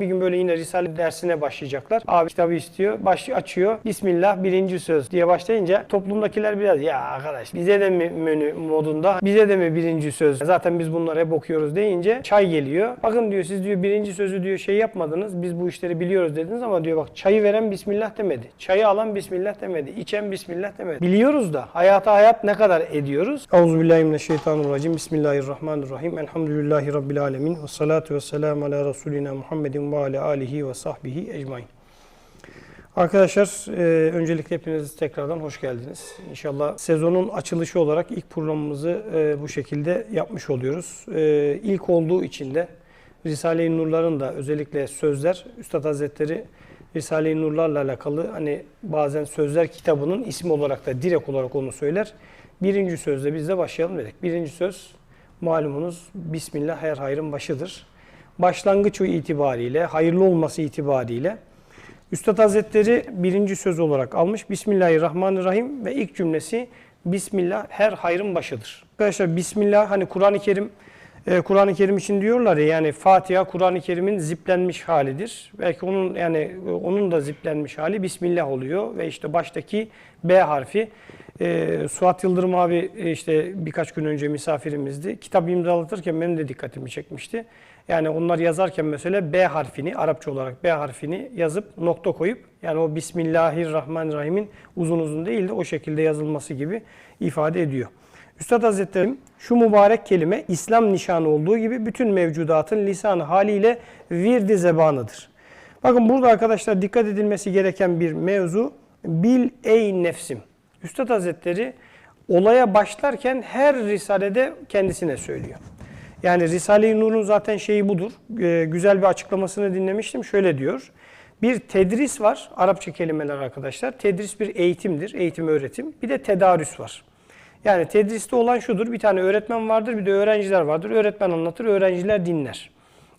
Bir gün böyle yine Risale dersine başlayacaklar. Abi kitabı istiyor. Baş açıyor. Bismillah birinci söz diye başlayınca toplumdakiler biraz ya arkadaş bize de mi menü modunda bize de mi birinci söz? Zaten biz bunları hep okuyoruz deyince çay geliyor. Bakın diyor siz diyor birinci sözü diyor şey yapmadınız. Biz bu işleri biliyoruz dediniz ama diyor bak çayı veren Bismillah demedi. Çayı alan Bismillah demedi. İçen Bismillah demedi. Biliyoruz da hayata hayat ne kadar ediyoruz? Euzubillahimineşşeytanirracim. Bismillahirrahmanirrahim. Elhamdülillahi Rabbil alemin. Ve salatu ve selamu ala Resulina Muhammedin ve ala alihi ve sahbihi ecmain. Arkadaşlar e, öncelikle hepiniz tekrardan hoş geldiniz. İnşallah sezonun açılışı olarak ilk programımızı e, bu şekilde yapmış oluyoruz. E, ilk olduğu için de Risale-i Nurların da özellikle sözler, Üstad Hazretleri Risale-i Nurlarla alakalı hani bazen sözler kitabının ismi olarak da direkt olarak onu söyler. Birinci sözle biz de başlayalım dedik. Birinci söz malumunuz Bismillah her hayrın başıdır. Başlangıç itibariyle, hayırlı olması itibariyle Üstad Hazretleri birinci söz olarak almış. Bismillahirrahmanirrahim ve ilk cümlesi Bismillah her hayrın başıdır. Arkadaşlar Bismillah hani Kur'an-ı Kerim e, Kur'an-ı Kerim için diyorlar ya yani Fatiha Kur'an-ı Kerim'in ziplenmiş halidir. Belki onun yani onun da ziplenmiş hali Bismillah oluyor ve işte baştaki B harfi e, Suat Yıldırım abi e, işte birkaç gün önce misafirimizdi. Kitap imzalatırken benim de dikkatimi çekmişti. Yani onlar yazarken mesela B harfini, Arapça olarak B harfini yazıp nokta koyup yani o Bismillahirrahmanirrahim'in uzun uzun değil de o şekilde yazılması gibi ifade ediyor. Üstad Hazretleri şu mübarek kelime İslam nişanı olduğu gibi bütün mevcudatın lisanı haliyle virdi zebanıdır. Bakın burada arkadaşlar dikkat edilmesi gereken bir mevzu bil ey nefsim. Üstad Hazretleri olaya başlarken her risalede kendisine söylüyor. Yani Risale-i Nur'un zaten şeyi budur. Ee, güzel bir açıklamasını dinlemiştim. Şöyle diyor. Bir tedris var. Arapça kelimeler arkadaşlar. Tedris bir eğitimdir. Eğitim, öğretim. Bir de tedarüs var. Yani tedriste olan şudur. Bir tane öğretmen vardır, bir de öğrenciler vardır. Öğretmen anlatır, öğrenciler dinler.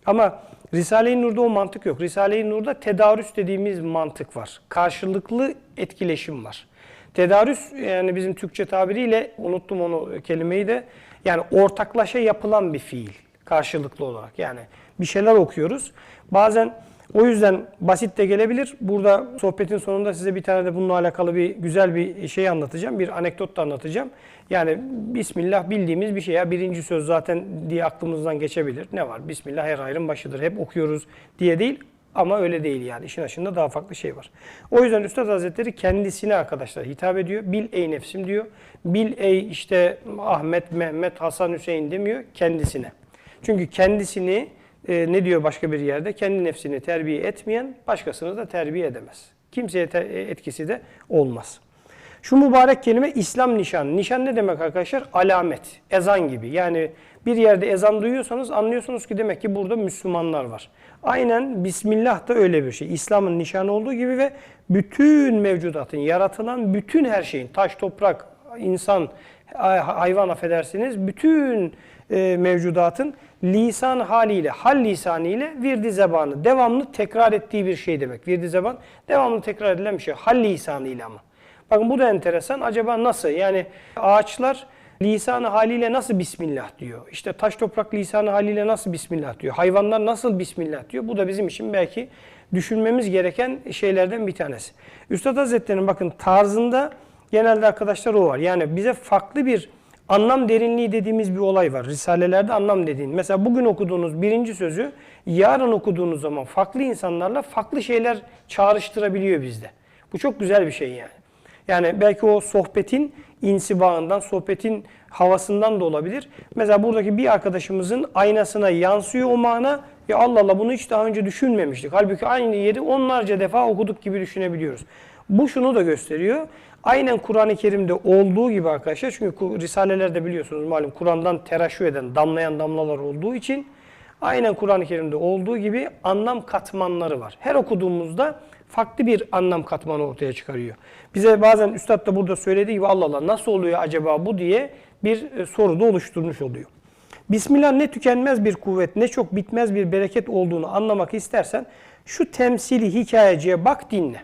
Ama Risale-i Nur'da o mantık yok. Risale-i Nur'da tedarüs dediğimiz mantık var. Karşılıklı etkileşim var. Tedarüs yani bizim Türkçe tabiriyle unuttum onu kelimeyi de yani ortaklaşa yapılan bir fiil karşılıklı olarak. Yani bir şeyler okuyoruz. Bazen o yüzden basit de gelebilir. Burada sohbetin sonunda size bir tane de bununla alakalı bir güzel bir şey anlatacağım. Bir anekdot da anlatacağım. Yani Bismillah bildiğimiz bir şey ya. Birinci söz zaten diye aklımızdan geçebilir. Ne var? Bismillah her hayrın başıdır. Hep okuyoruz diye değil. Ama öyle değil yani. İşin aşında daha farklı şey var. O yüzden Üstad Hazretleri kendisine arkadaşlar hitap ediyor. Bil ey nefsim diyor. Bil ey işte Ahmet, Mehmet, Hasan, Hüseyin demiyor. Kendisine. Çünkü kendisini e, ne diyor başka bir yerde? Kendi nefsini terbiye etmeyen başkasını da terbiye edemez. Kimseye te- etkisi de olmaz. Şu mübarek kelime İslam nişan. Nişan ne demek arkadaşlar? Alamet, ezan gibi. Yani bir yerde ezan duyuyorsanız anlıyorsunuz ki demek ki burada Müslümanlar var. Aynen Bismillah da öyle bir şey. İslam'ın nişanı olduğu gibi ve bütün mevcudatın, yaratılan bütün her şeyin, taş, toprak, insan, hayvan affedersiniz, bütün e, mevcudatın lisan haliyle, hal lisanıyla virdi zebanı, devamlı tekrar ettiği bir şey demek. Virdi zeban, devamlı tekrar edilen bir şey. Hal lisanıyla ama. Bakın bu da enteresan. Acaba nasıl? Yani ağaçlar lisanı haliyle nasıl Bismillah diyor? İşte taş toprak lisanı haliyle nasıl Bismillah diyor? Hayvanlar nasıl Bismillah diyor? Bu da bizim için belki düşünmemiz gereken şeylerden bir tanesi. Üstad Hazretleri'nin bakın tarzında genelde arkadaşlar o var. Yani bize farklı bir anlam derinliği dediğimiz bir olay var. Risalelerde anlam dediğin. Mesela bugün okuduğunuz birinci sözü yarın okuduğunuz zaman farklı insanlarla farklı şeyler çağrıştırabiliyor bizde. Bu çok güzel bir şey yani. Yani belki o sohbetin insibağından, sohbetin havasından da olabilir. Mesela buradaki bir arkadaşımızın aynasına yansıyor o mana. Ya Allah Allah bunu hiç daha önce düşünmemiştik. Halbuki aynı yeri onlarca defa okuduk gibi düşünebiliyoruz. Bu şunu da gösteriyor. Aynen Kur'an-ı Kerim'de olduğu gibi arkadaşlar. Çünkü Risalelerde biliyorsunuz malum Kur'an'dan teraşü eden, damlayan damlalar olduğu için aynen Kur'an-ı Kerim'de olduğu gibi anlam katmanları var. Her okuduğumuzda farklı bir anlam katmanı ortaya çıkarıyor. Bize bazen Üstad da burada söylediği gibi Allah Allah nasıl oluyor acaba bu diye bir e, soru da oluşturmuş oluyor. Bismillah ne tükenmez bir kuvvet ne çok bitmez bir bereket olduğunu anlamak istersen şu temsili hikayeciye bak dinle.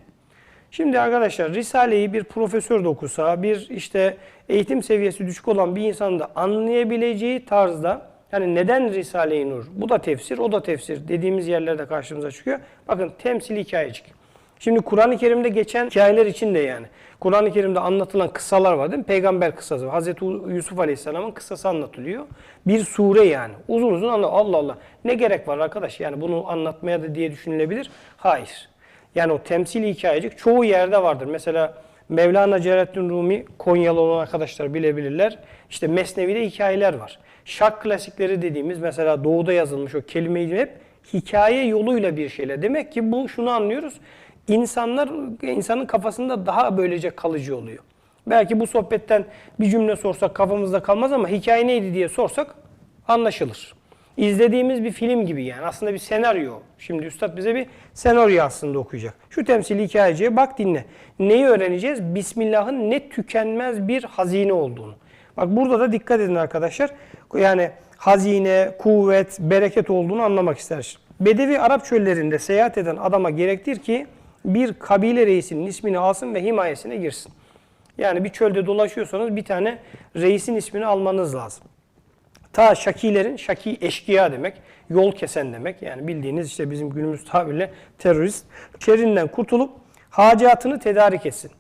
Şimdi arkadaşlar Risale'yi bir profesör de okusa, bir işte eğitim seviyesi düşük olan bir insanın da anlayabileceği tarzda yani neden Risale-i Nur? Bu da tefsir, o da tefsir dediğimiz yerlerde karşımıza çıkıyor. Bakın temsili hikayecik. Şimdi Kur'an-ı Kerim'de geçen hikayeler için de yani. Kur'an-ı Kerim'de anlatılan kıssalar var değil mi? Peygamber kıssası. Hazreti Yusuf Aleyhisselam'ın kıssası anlatılıyor. Bir sure yani. Uzun uzun anlat. Allah Allah. Ne gerek var arkadaş? Yani bunu anlatmaya da diye düşünülebilir. Hayır. Yani o temsili hikayecik çoğu yerde vardır. Mesela Mevlana Celaleddin Rumi Konyalı olan arkadaşlar bilebilirler. İşte Mesnevi'de hikayeler var. Şak klasikleri dediğimiz mesela doğuda yazılmış o kelimeyi hep hikaye yoluyla bir şeyle. Demek ki bu şunu anlıyoruz. İnsanlar insanın kafasında daha böylece kalıcı oluyor. Belki bu sohbetten bir cümle sorsak kafamızda kalmaz ama hikaye neydi diye sorsak anlaşılır. İzlediğimiz bir film gibi yani aslında bir senaryo. Şimdi üstad bize bir senaryo aslında okuyacak. Şu temsili hikayeciye bak dinle. Neyi öğreneceğiz? Bismillah'ın ne tükenmez bir hazine olduğunu. Bak burada da dikkat edin arkadaşlar. Yani hazine, kuvvet, bereket olduğunu anlamak ister. Bedevi Arap çöllerinde seyahat eden adama gerektir ki bir kabile reisinin ismini alsın ve himayesine girsin. Yani bir çölde dolaşıyorsanız bir tane reisin ismini almanız lazım. Ta Şakilerin, Şaki eşkıya demek, yol kesen demek. Yani bildiğiniz işte bizim günümüz tabirle terörist. Şerrinden kurtulup hacatını tedarik etsin.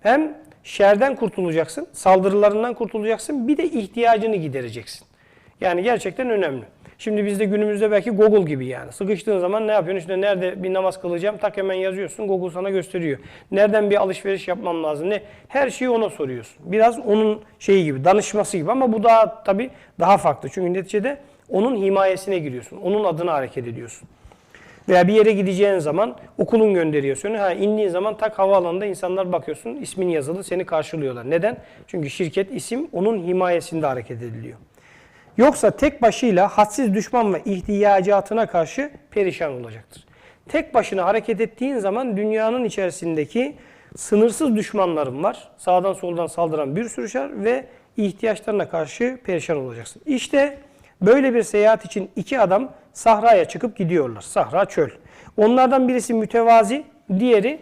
Hem şerden kurtulacaksın, saldırılarından kurtulacaksın, bir de ihtiyacını gidereceksin. Yani gerçekten önemli. Şimdi bizde günümüzde belki Google gibi yani. Sıkıştığın zaman ne yapıyorsun? İşte nerede bir namaz kılacağım tak hemen yazıyorsun. Google sana gösteriyor. Nereden bir alışveriş yapmam lazım? Ne? Her şeyi ona soruyorsun. Biraz onun şeyi gibi, danışması gibi ama bu daha tabii daha farklı. Çünkü neticede onun himayesine giriyorsun. Onun adına hareket ediyorsun. Veya bir yere gideceğin zaman okulun gönderiyor seni. Ha, indiğin zaman tak havaalanında insanlar bakıyorsun. ismin yazılı seni karşılıyorlar. Neden? Çünkü şirket isim onun himayesinde hareket ediliyor. Yoksa tek başıyla hadsiz düşman ve ihtiyacatına karşı perişan olacaktır. Tek başına hareket ettiğin zaman dünyanın içerisindeki sınırsız düşmanların var. Sağdan soldan saldıran bir sürü şer ve ihtiyaçlarına karşı perişan olacaksın. İşte böyle bir seyahat için iki adam sahraya çıkıp gidiyorlar. Sahra çöl. Onlardan birisi mütevazi, diğeri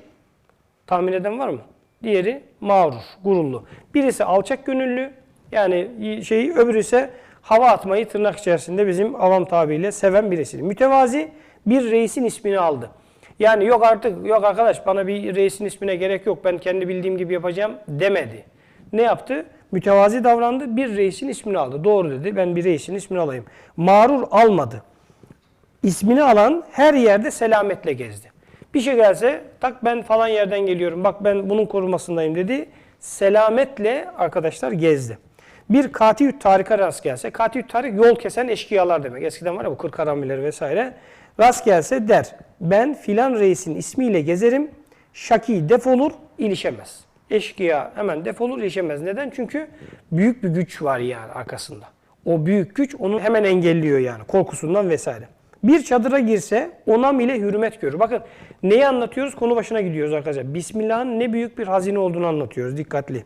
tahmin eden var mı? Diğeri mağrur, gururlu. Birisi alçak gönüllü, yani şeyi öbürü ise hava atmayı tırnak içerisinde bizim avam tabiriyle seven birisi. Mütevazi bir reisin ismini aldı. Yani yok artık yok arkadaş bana bir reisin ismine gerek yok ben kendi bildiğim gibi yapacağım demedi. Ne yaptı? Mütevazi davrandı bir reisin ismini aldı. Doğru dedi ben bir reisin ismini alayım. Mağrur almadı. İsmini alan her yerde selametle gezdi. Bir şey gelse tak ben falan yerden geliyorum bak ben bunun korumasındayım dedi. Selametle arkadaşlar gezdi. Bir katil tarika rast gelse, katil tarik yol kesen eşkıyalar demek. Eskiden var ya bu kırk haramileri vesaire. Rast gelse der, ben filan reisin ismiyle gezerim, şaki defolur, ilişemez. Eşkıya hemen defolur, ilişemez. Neden? Çünkü büyük bir güç var yani arkasında. O büyük güç onu hemen engelliyor yani korkusundan vesaire. Bir çadıra girse onam ile hürmet görür. Bakın neyi anlatıyoruz? Konu başına gidiyoruz arkadaşlar. Bismillah'ın ne büyük bir hazine olduğunu anlatıyoruz. Dikkatli.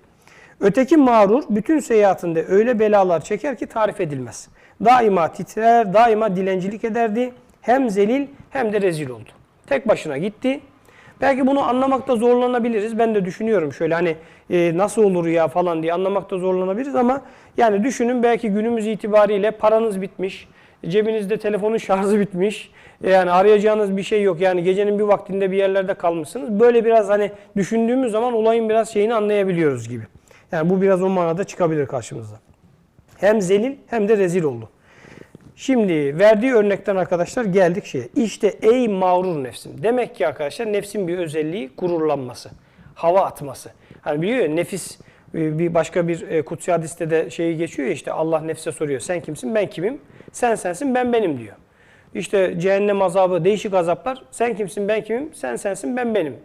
Öteki mağrur bütün seyahatinde öyle belalar çeker ki tarif edilmez. Daima titrer, daima dilencilik ederdi. Hem zelil hem de rezil oldu. Tek başına gitti. Belki bunu anlamakta zorlanabiliriz. Ben de düşünüyorum şöyle hani e, nasıl olur ya falan diye anlamakta zorlanabiliriz ama yani düşünün belki günümüz itibariyle paranız bitmiş, cebinizde telefonun şarjı bitmiş, e, yani arayacağınız bir şey yok. Yani gecenin bir vaktinde bir yerlerde kalmışsınız. Böyle biraz hani düşündüğümüz zaman olayın biraz şeyini anlayabiliyoruz gibi. Yani bu biraz o manada çıkabilir karşımıza. Hem zelil hem de rezil oldu. Şimdi verdiği örnekten arkadaşlar geldik şeye. İşte ey mağrur nefsim. Demek ki arkadaşlar nefsin bir özelliği gururlanması. Hava atması. Hani biliyor ya nefis e, bir başka bir e, kutsi hadiste de şeyi geçiyor ya işte Allah nefse soruyor. Sen kimsin? Ben kimim? Sen sensin ben benim diyor. İşte cehennem azabı, değişik azaplar. Sen kimsin? Ben kimim? Sen sensin ben benim.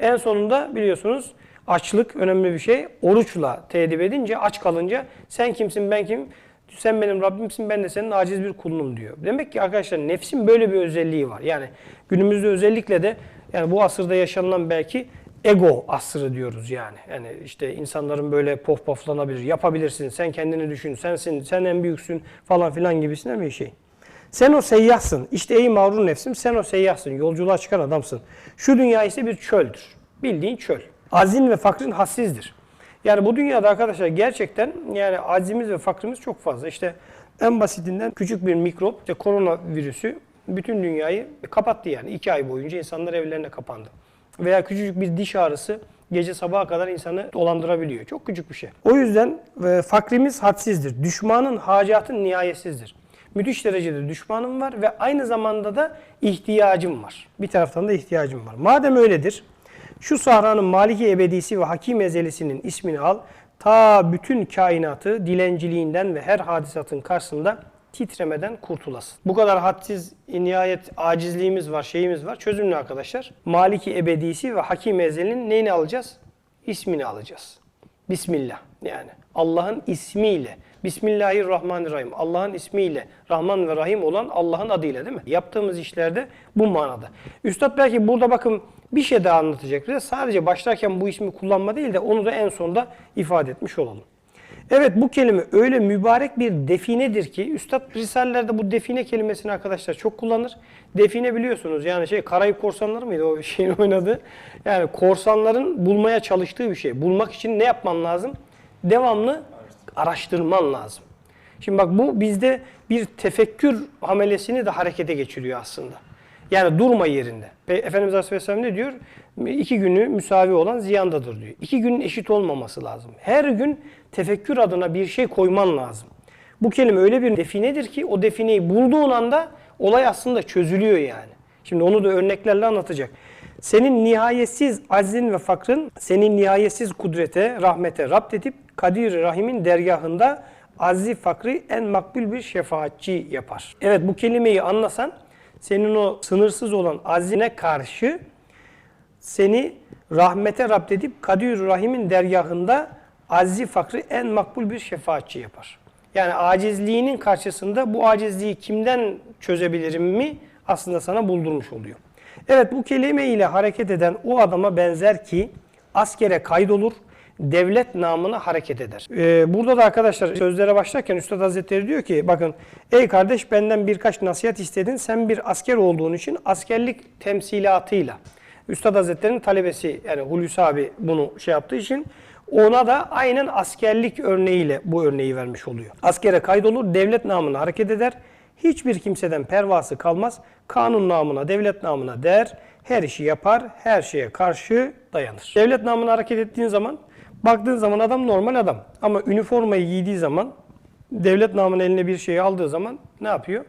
En sonunda biliyorsunuz Açlık önemli bir şey. Oruçla tedip edince, aç kalınca sen kimsin ben kim? Sen benim Rabbimsin ben de senin aciz bir kulunum diyor. Demek ki arkadaşlar nefsin böyle bir özelliği var. Yani günümüzde özellikle de yani bu asırda yaşanılan belki ego asrı diyoruz yani. Yani işte insanların böyle pof poflanabilir, yapabilirsin, sen kendini düşün, sensin, sen en büyüksün falan filan gibisine bir şey. Sen o seyyahsın. İşte ey mağrur nefsim sen o seyyahsın. Yolculuğa çıkan adamsın. Şu dünya ise bir çöldür. Bildiğin çöl azin ve fakrin hassizdir. Yani bu dünyada arkadaşlar gerçekten yani acimiz ve fakrimiz çok fazla. İşte En basitinden küçük bir mikrop, işte koronavirüsü bütün dünyayı kapattı yani. iki ay boyunca insanlar evlerine kapandı. Veya küçücük bir diş ağrısı gece sabaha kadar insanı dolandırabiliyor. Çok küçük bir şey. O yüzden e, fakrimiz hadsizdir. Düşmanın hacatın nihayetsizdir. Müthiş derecede düşmanım var ve aynı zamanda da ihtiyacım var. Bir taraftan da ihtiyacım var. Madem öyledir, şu sahranın maliki ebedisi ve hakim ezelisinin ismini al. Ta bütün kainatı dilenciliğinden ve her hadisatın karşısında titremeden kurtulasın. Bu kadar hadsiz, nihayet acizliğimiz var, şeyimiz var. Çözüm ne arkadaşlar? Maliki ebedisi ve hakim ezelinin neyini alacağız? İsmini alacağız. Bismillah yani. Allah'ın ismiyle. Bismillahirrahmanirrahim. Allah'ın ismiyle Rahman ve Rahim olan Allah'ın adıyla değil mi? Yaptığımız işlerde bu manada. Üstad belki burada bakın bir şey daha anlatacak bize. Sadece başlarken bu ismi kullanma değil de onu da en sonda ifade etmiş olalım. Evet bu kelime öyle mübarek bir definedir ki Üstad Risalelerde bu define kelimesini arkadaşlar çok kullanır. Define biliyorsunuz yani şey Karayip Korsanları mıydı o şeyin oynadığı? Yani korsanların bulmaya çalıştığı bir şey. Bulmak için ne yapman lazım? Devamlı araştırman lazım. Şimdi bak bu bizde bir tefekkür amelesini de harekete geçiriyor aslında. Yani durma yerinde. Pe- Efendimiz Aleyhisselam ne diyor? İki günü müsavi olan ziyandadır diyor. İki günün eşit olmaması lazım. Her gün tefekkür adına bir şey koyman lazım. Bu kelime öyle bir definedir ki o defineyi bulduğun anda olay aslında çözülüyor yani. Şimdi onu da örneklerle anlatacak. Senin nihayetsiz aczin ve fakrın senin nihayetsiz kudrete, rahmete rapt edip Kadir Rahim'in dergahında azzi fakri en makbul bir şefaatçi yapar. Evet bu kelimeyi anlasan senin o sınırsız olan azine karşı seni rahmete rapt edip Kadir Rahim'in dergahında azzi fakri en makbul bir şefaatçi yapar. Yani acizliğinin karşısında bu acizliği kimden çözebilirim mi aslında sana buldurmuş oluyor. Evet bu kelime ile hareket eden o adama benzer ki askere kaydolur, devlet namına hareket eder. Ee, burada da arkadaşlar sözlere başlarken Üstad Hazretleri diyor ki bakın ey kardeş benden birkaç nasihat istedin sen bir asker olduğun için askerlik temsilatıyla Üstad Hazretleri'nin talebesi yani Hulusi abi bunu şey yaptığı için ona da aynen askerlik örneğiyle bu örneği vermiş oluyor. Askere kaydolur, devlet namına hareket eder. Hiçbir kimseden pervası kalmaz. Kanun namına, devlet namına der. Her işi yapar, her şeye karşı dayanır. Devlet namına hareket ettiğin zaman, baktığın zaman adam normal adam. Ama üniformayı giydiği zaman, devlet namına eline bir şeyi aldığı zaman ne yapıyor?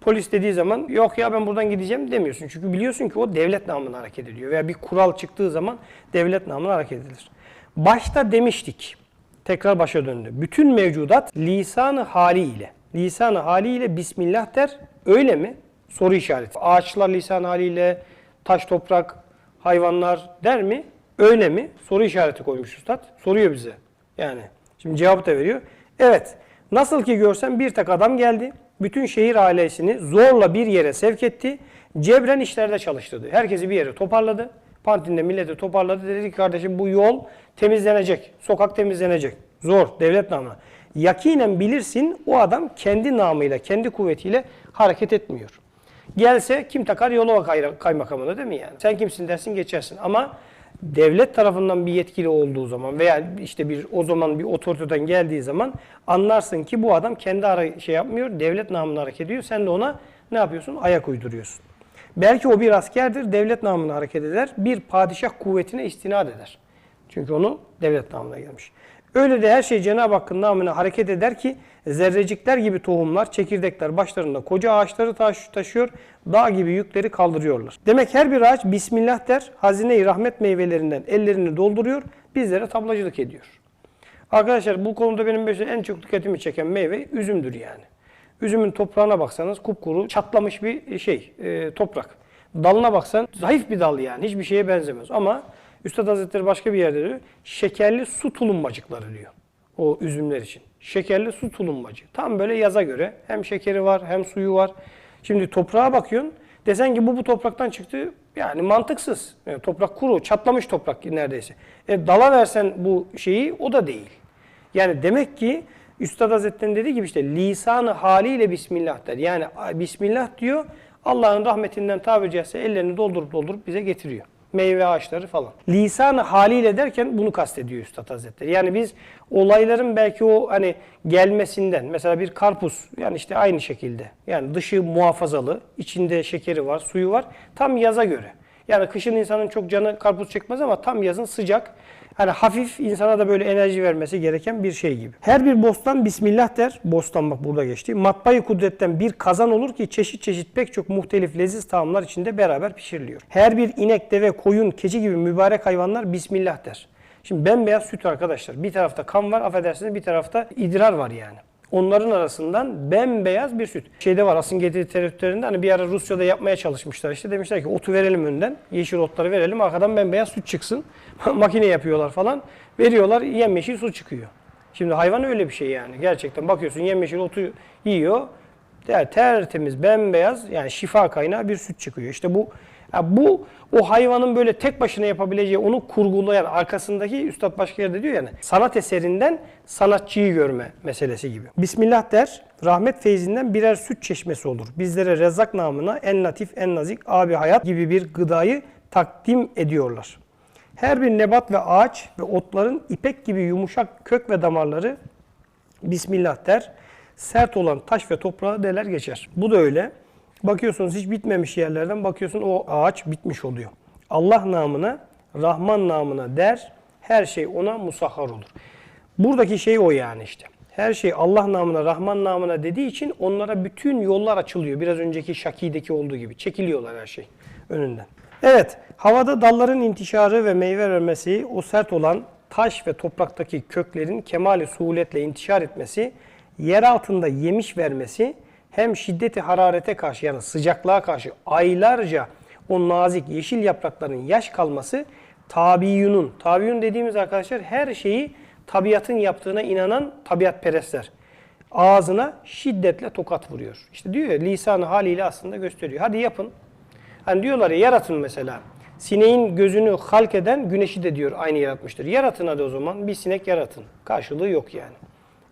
Polis dediği zaman yok ya ben buradan gideceğim demiyorsun. Çünkü biliyorsun ki o devlet namına hareket ediyor. Veya bir kural çıktığı zaman devlet namına hareket edilir. Başta demiştik, tekrar başa döndü. Bütün mevcudat lisanı haliyle, lisanı haliyle Bismillah der. Öyle mi? Soru işareti. Ağaçlar lisan haliyle, taş toprak, hayvanlar der mi? Öyle mi? Soru işareti koymuş üstad. Soruyor bize. Yani şimdi cevap da veriyor. Evet. Nasıl ki görsen bir tek adam geldi. Bütün şehir ailesini zorla bir yere sevk etti. Cebren işlerde çalıştırdı. Herkesi bir yere toparladı. Pantinde milleti toparladı. Dedi ki kardeşim bu yol temizlenecek. Sokak temizlenecek. Zor. Devlet namına. Yakinen bilirsin o adam kendi namıyla, kendi kuvvetiyle hareket etmiyor. Gelse kim takar Yolova kay- kaymakamına değil mi yani? Sen kimsin dersin geçersin ama devlet tarafından bir yetkili olduğu zaman veya işte bir o zaman bir otoriteden geldiği zaman anlarsın ki bu adam kendi ara şey yapmıyor, devlet namına hareket ediyor. Sen de ona ne yapıyorsun? Ayak uyduruyorsun. Belki o bir askerdir, devlet namına hareket eder. Bir padişah kuvvetine istinad eder. Çünkü onu devlet namına gelmiş. Öyle de her şey Cenab-ı Hakk'ın namına hareket eder ki zerrecikler gibi tohumlar, çekirdekler başlarında koca ağaçları taş- taşıyor, dağ gibi yükleri kaldırıyorlar. Demek her bir ağaç Bismillah der, hazine-i rahmet meyvelerinden ellerini dolduruyor, bizlere tablacılık ediyor. Arkadaşlar bu konuda benim en çok dikkatimi çeken meyve üzümdür yani. Üzümün toprağına baksanız kupkuru, çatlamış bir şey, e, toprak. Dalına baksan zayıf bir dal yani, hiçbir şeye benzemez. Ama Üstad Hazretleri başka bir yerde diyor, şekerli su tulumbacıkları diyor o üzümler için. Şekerli su tulumbacı. Tam böyle yaza göre hem şekeri var hem suyu var. Şimdi toprağa bakıyorsun, desen ki bu bu topraktan çıktı, yani mantıksız. Yani toprak kuru, çatlamış toprak neredeyse. E, dala versen bu şeyi o da değil. Yani demek ki Üstad Hazretleri'nin dediği gibi işte lisanı haliyle Bismillah der. Yani Bismillah diyor Allah'ın rahmetinden tabiri caizse ellerini doldurup doldurup bize getiriyor. Meyve ağaçları falan. Lisan haliyle derken bunu kastediyor Üstad Hazretleri. Yani biz olayların belki o hani gelmesinden mesela bir karpuz yani işte aynı şekilde yani dışı muhafazalı, içinde şekeri var, suyu var tam yaza göre. Yani kışın insanın çok canı karpuz çekmez ama tam yazın sıcak. Hani hafif insana da böyle enerji vermesi gereken bir şey gibi. Her bir bostan Bismillah der. Bostan bak burada geçti. Matbay kudretten bir kazan olur ki çeşit çeşit pek çok muhtelif leziz taamlar içinde beraber pişiriliyor. Her bir inek, deve, koyun, keçi gibi mübarek hayvanlar Bismillah der. Şimdi bembeyaz süt arkadaşlar. Bir tarafta kan var affedersiniz bir tarafta idrar var yani. Onların arasından bembeyaz bir süt. Şeyde var asın getiri tereddütlerinde hani bir ara Rusya'da yapmaya çalışmışlar işte. Demişler ki otu verelim önden, yeşil otları verelim arkadan bembeyaz süt çıksın. Makine yapıyorlar falan. Veriyorlar yemyeşil su çıkıyor. Şimdi hayvan öyle bir şey yani. Gerçekten bakıyorsun yemyeşil otu yiyor. Der, tertemiz, bembeyaz yani şifa kaynağı bir süt çıkıyor. İşte bu ya bu o hayvanın böyle tek başına yapabileceği onu kurgulayan arkasındaki Üstad başka yerde diyor yani sanat eserinden sanatçıyı görme meselesi gibi. Bismillah der rahmet feyzinden birer süt çeşmesi olur. Bizlere rezzak namına en latif en nazik abi hayat gibi bir gıdayı takdim ediyorlar. Her bir nebat ve ağaç ve otların ipek gibi yumuşak kök ve damarları Bismillah der. Sert olan taş ve toprağı deler geçer. Bu da öyle. Bakıyorsunuz hiç bitmemiş yerlerden bakıyorsun o ağaç bitmiş oluyor. Allah namına, Rahman namına der. Her şey ona musahhar olur. Buradaki şey o yani işte. Her şey Allah namına, Rahman namına dediği için onlara bütün yollar açılıyor. Biraz önceki Şaki'deki olduğu gibi. Çekiliyorlar her şey önünden. Evet, havada dalların intişarı ve meyve vermesi, o sert olan taş ve topraktaki köklerin kemali suhuletle intişar etmesi, yer altında yemiş vermesi, hem şiddeti hararete karşı yani sıcaklığa karşı aylarca o nazik yeşil yaprakların yaş kalması tabiyyunun, tabiyyun dediğimiz arkadaşlar her şeyi tabiatın yaptığına inanan tabiatperestler. Ağzına şiddetle tokat vuruyor. İşte diyor ya lisanı haliyle aslında gösteriyor. Hadi yapın. Hani diyorlar ya yaratın mesela. Sineğin gözünü halk eden güneşi de diyor aynı yaratmıştır. Yaratın hadi o zaman bir sinek yaratın. Karşılığı yok yani.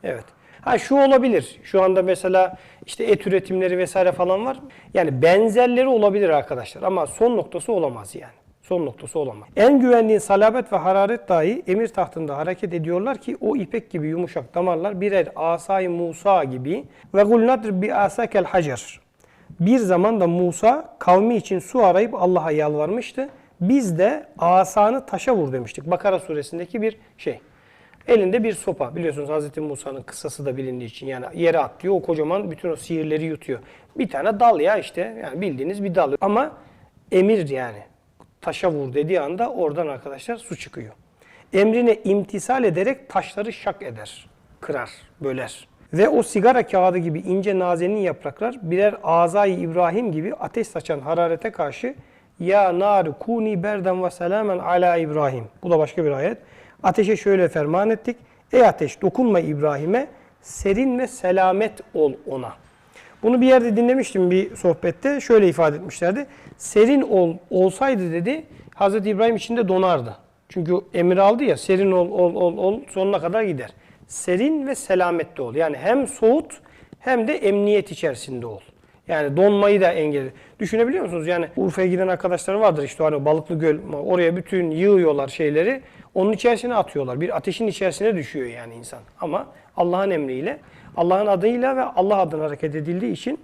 Evet. Ha şu olabilir. Şu anda mesela işte et üretimleri vesaire falan var. Yani benzerleri olabilir arkadaşlar ama son noktası olamaz yani. Son noktası olamaz. En güvendiğin salabet ve hararet dahi emir tahtında hareket ediyorlar ki o ipek gibi yumuşak damarlar birer asay Musa gibi ve gulnadr bi asakel hacer. Bir zaman da Musa kavmi için su arayıp Allah'a yalvarmıştı. Biz de asanı taşa vur demiştik. Bakara suresindeki bir şey. Elinde bir sopa. Biliyorsunuz Hz. Musa'nın kıssası da bilindiği için yani yere atlıyor. O kocaman bütün o sihirleri yutuyor. Bir tane dal ya işte. Yani bildiğiniz bir dal. Ama emir yani. Taşa vur dediği anda oradan arkadaşlar su çıkıyor. Emrine imtisal ederek taşları şak eder. Kırar, böler. Ve o sigara kağıdı gibi ince nazenin yapraklar birer azayı İbrahim gibi ateş saçan hararete karşı ya nar kuni berden ve selamen ala İbrahim. Bu da başka bir ayet. Ateşe şöyle ferman ettik. Ey ateş dokunma İbrahim'e, serin ve selamet ol ona. Bunu bir yerde dinlemiştim bir sohbette. Şöyle ifade etmişlerdi. Serin ol olsaydı dedi Hz. İbrahim içinde donardı. Çünkü emir aldı ya serin ol ol ol ol sonuna kadar gider. Serin ve selametli ol. Yani hem soğut hem de emniyet içerisinde ol. Yani donmayı da engel. Düşünebiliyor musunuz? Yani Urfa'ya giden arkadaşlar vardır işte hani Balıklı Göl oraya bütün yığıyorlar şeyleri. Onun içerisine atıyorlar. Bir ateşin içerisine düşüyor yani insan. Ama Allah'ın emriyle, Allah'ın adıyla ve Allah adına hareket edildiği için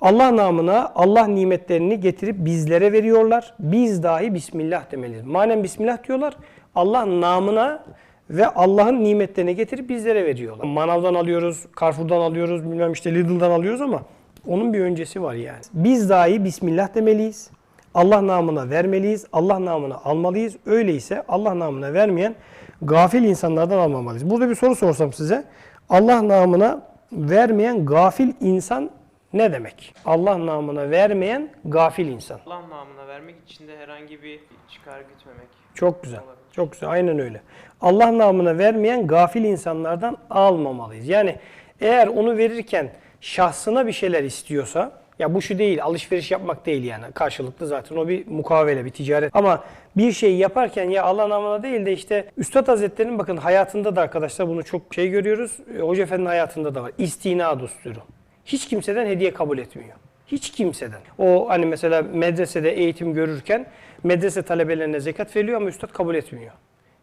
Allah namına Allah nimetlerini getirip bizlere veriyorlar. Biz dahi Bismillah demeliyiz. Manen Bismillah diyorlar. Allah namına ve Allah'ın nimetlerini getirip bizlere veriyorlar. Manavdan alıyoruz, Carrefour'dan alıyoruz, bilmem işte Lidl'dan alıyoruz ama onun bir öncesi var yani. Biz dahi Bismillah demeliyiz. Allah namına vermeliyiz. Allah namına almalıyız. Öyleyse Allah namına vermeyen gafil insanlardan almamalıyız. Burada bir soru sorsam size. Allah namına vermeyen gafil insan ne demek? Allah namına vermeyen gafil insan. Allah namına vermek içinde herhangi bir çıkar gütmemek. Çok güzel. Çok güzel. Aynen öyle. Allah namına vermeyen gafil insanlardan almamalıyız. Yani eğer onu verirken şahsına bir şeyler istiyorsa ya bu şu değil, alışveriş yapmak değil yani. Karşılıklı zaten o bir mukavele, bir ticaret. Ama bir şey yaparken ya Allah namına değil de işte Üstad Hazretleri'nin bakın hayatında da arkadaşlar bunu çok şey görüyoruz. E, Hoca Efendi'nin hayatında da var. İstina dusturu. Hiç kimseden hediye kabul etmiyor. Hiç kimseden. O hani mesela medresede eğitim görürken medrese talebelerine zekat veriliyor ama üstad kabul etmiyor.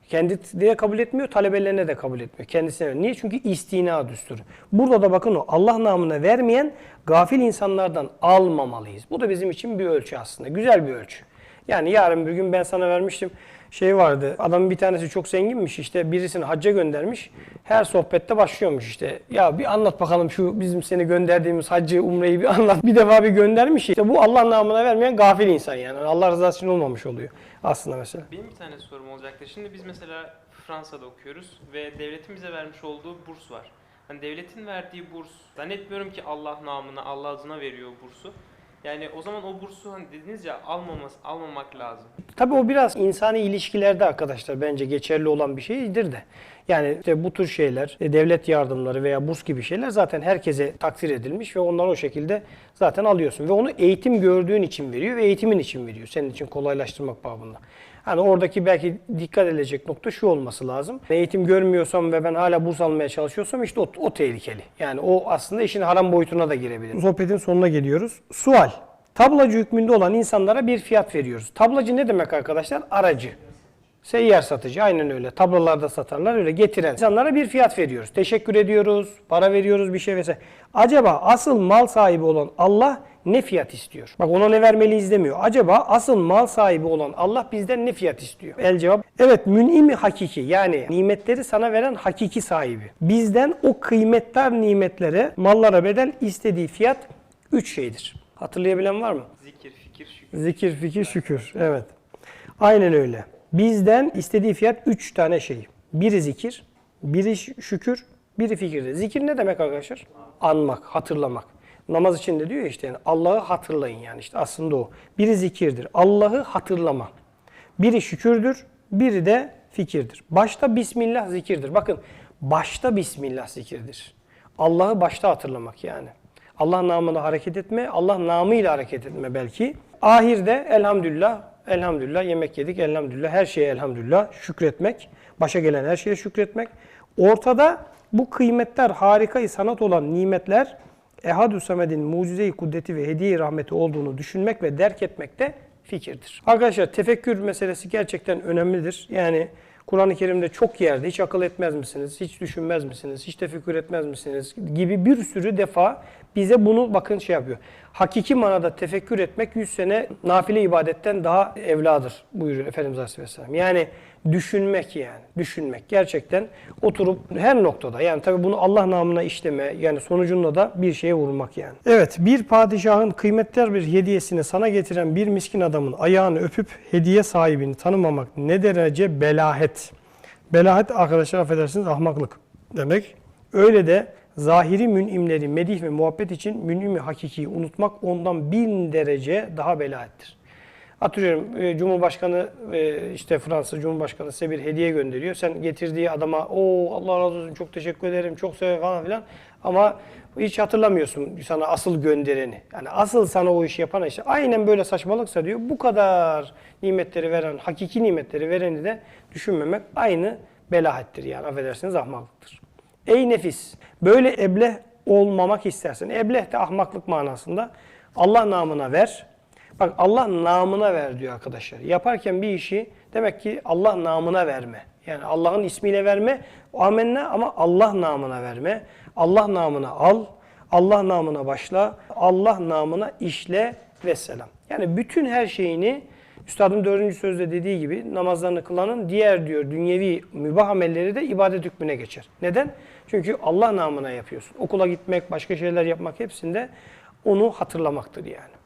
Kendi de kabul etmiyor, talebelerine de kabul etmiyor. Kendisine. Niye? Çünkü istina düsturu. Burada da bakın o Allah namına vermeyen gafil insanlardan almamalıyız. Bu da bizim için bir ölçü aslında. Güzel bir ölçü. Yani yarın bir gün ben sana vermiştim şey vardı. Adamın bir tanesi çok zenginmiş işte birisini hacca göndermiş. Her sohbette başlıyormuş işte. Ya bir anlat bakalım şu bizim seni gönderdiğimiz hacı umreyi bir anlat. Bir defa bir göndermiş. İşte bu Allah namına vermeyen gafil insan yani. Allah rızası için olmamış oluyor aslında mesela. Benim bir tane sorum olacaktı. Şimdi biz mesela Fransa'da okuyoruz ve devletin bize vermiş olduğu burs var. Hani devletin verdiği burs, zannetmiyorum ki Allah namına, Allah adına veriyor bursu. Yani o zaman o bursu hani dediniz ya almaması, almamak lazım. Tabii o biraz insani ilişkilerde arkadaşlar bence geçerli olan bir şeydir de. Yani işte bu tür şeyler, e, devlet yardımları veya burs gibi şeyler zaten herkese takdir edilmiş ve onları o şekilde zaten alıyorsun. Ve onu eğitim gördüğün için veriyor ve eğitimin için veriyor. Senin için kolaylaştırmak babında. Hani oradaki belki dikkat edilecek nokta şu olması lazım. Eğitim görmüyorsam ve ben hala burs almaya çalışıyorsam işte o, o tehlikeli. Yani o aslında işin haram boyutuna da girebilir. Sohbetin sonuna geliyoruz. Sual. Tablacı hükmünde olan insanlara bir fiyat veriyoruz. Tablacı ne demek arkadaşlar? Aracı. Seyyar satıcı aynen öyle. Tablolarda satarlar öyle getiren. İnsanlara bir fiyat veriyoruz. Teşekkür ediyoruz, para veriyoruz bir şey vesaire. Acaba asıl mal sahibi olan Allah ne fiyat istiyor? Bak ona ne vermeliyiz demiyor. Acaba asıl mal sahibi olan Allah bizden ne fiyat istiyor? El cevap evet mün'imi hakiki yani nimetleri sana veren hakiki sahibi. Bizden o kıymetler nimetlere mallara bedel istediği fiyat üç şeydir. Hatırlayabilen var mı? Zikir, fikir, şükür. Zikir, fikir, şükür. Evet. Aynen öyle. Bizden istediği fiyat üç tane şey. Biri zikir, biri şükür, biri fikirdir. Zikir ne demek arkadaşlar? Anmak, hatırlamak. Namaz için de diyor işte yani Allah'ı hatırlayın yani işte aslında o. Biri zikirdir. Allah'ı hatırlama. Biri şükürdür, biri de fikirdir. Başta Bismillah zikirdir. Bakın başta Bismillah zikirdir. Allah'ı başta hatırlamak yani. Allah namına hareket etme, Allah namıyla hareket etme belki. Ahirde elhamdülillah, elhamdülillah yemek yedik, elhamdülillah her şeye elhamdülillah şükretmek. Başa gelen her şeye şükretmek. Ortada bu kıymetler, harikayı sanat olan nimetler Ehadü Samed'in mucize-i kudreti ve hediye rahmeti olduğunu düşünmek ve derk etmek de fikirdir. Arkadaşlar tefekkür meselesi gerçekten önemlidir. Yani Kur'an-ı Kerim'de çok yerde hiç akıl etmez misiniz, hiç düşünmez misiniz, hiç tefekkür etmez misiniz gibi bir sürü defa bize bunu bakın şey yapıyor. Hakiki manada tefekkür etmek 100 sene nafile ibadetten daha evladır buyuruyor Efendimiz Aleyhisselam. Yani düşünmek yani, düşünmek. Gerçekten oturup her noktada yani tabii bunu Allah namına işleme yani sonucunda da bir şeye vurmak yani. Evet bir padişahın kıymetli bir hediyesini sana getiren bir miskin adamın ayağını öpüp hediye sahibini tanımamak ne derece belahet. Belahet arkadaşlar affedersiniz ahmaklık demek. Öyle de zahiri münimleri medih ve muhabbet için münimi hakikiyi unutmak ondan bin derece daha belahettir. Atıyorum e, Cumhurbaşkanı e, işte Fransa Cumhurbaşkanı size bir hediye gönderiyor. Sen getirdiği adama o Allah razı olsun çok teşekkür ederim çok severim falan filan ama hiç hatırlamıyorsun sana asıl göndereni. Yani asıl sana o işi yapan işte aynen böyle saçmalıksa diyor bu kadar nimetleri veren, hakiki nimetleri vereni de düşünmemek aynı belahettir yani affedersiniz ahmaklıktır. Ey nefis böyle ebleh olmamak istersen. Ebleh de ahmaklık manasında Allah namına ver. Bak Allah namına ver diyor arkadaşlar. Yaparken bir işi demek ki Allah namına verme. Yani Allah'ın ismiyle verme. Amenna ama Allah namına verme. Allah namına al. Allah namına başla. Allah namına işle ve selam. Yani bütün her şeyini Üstadın dördüncü sözde dediği gibi namazlarını kılanın diğer diyor dünyevi mübah amelleri de ibadet hükmüne geçer. Neden? Çünkü Allah namına yapıyorsun. Okula gitmek, başka şeyler yapmak hepsinde onu hatırlamaktır yani.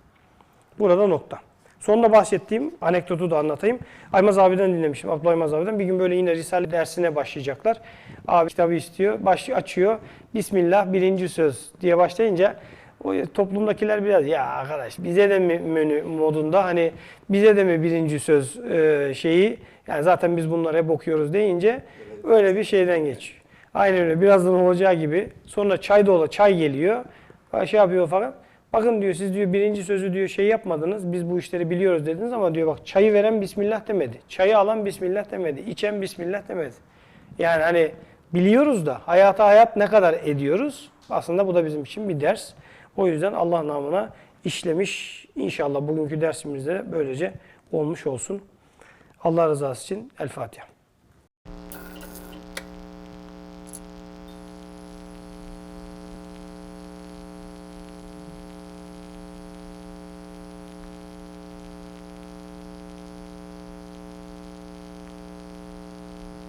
Burada nokta. Sonunda bahsettiğim anekdotu da anlatayım. Aymaz abiden dinlemişim. Abdullah Aymaz abiden. Bir gün böyle yine Risale dersine başlayacaklar. Abi kitabı istiyor. Baş, açıyor. Bismillah birinci söz diye başlayınca o toplumdakiler biraz ya arkadaş bize de mi menü modunda hani bize de mi birinci söz e, şeyi yani zaten biz bunları hep okuyoruz deyince öyle bir şeyden geçiyor. Aynen öyle birazdan olacağı gibi sonra çay da çay geliyor şey yapıyor falan. Bakın diyor siz diyor birinci sözü diyor şey yapmadınız. Biz bu işleri biliyoruz dediniz ama diyor bak çayı veren Bismillah demedi. Çayı alan Bismillah demedi. içen Bismillah demedi. Yani hani biliyoruz da hayata hayat ne kadar ediyoruz? Aslında bu da bizim için bir ders. O yüzden Allah namına işlemiş. İnşallah bugünkü dersimizde böylece olmuş olsun. Allah rızası için El Fatiha.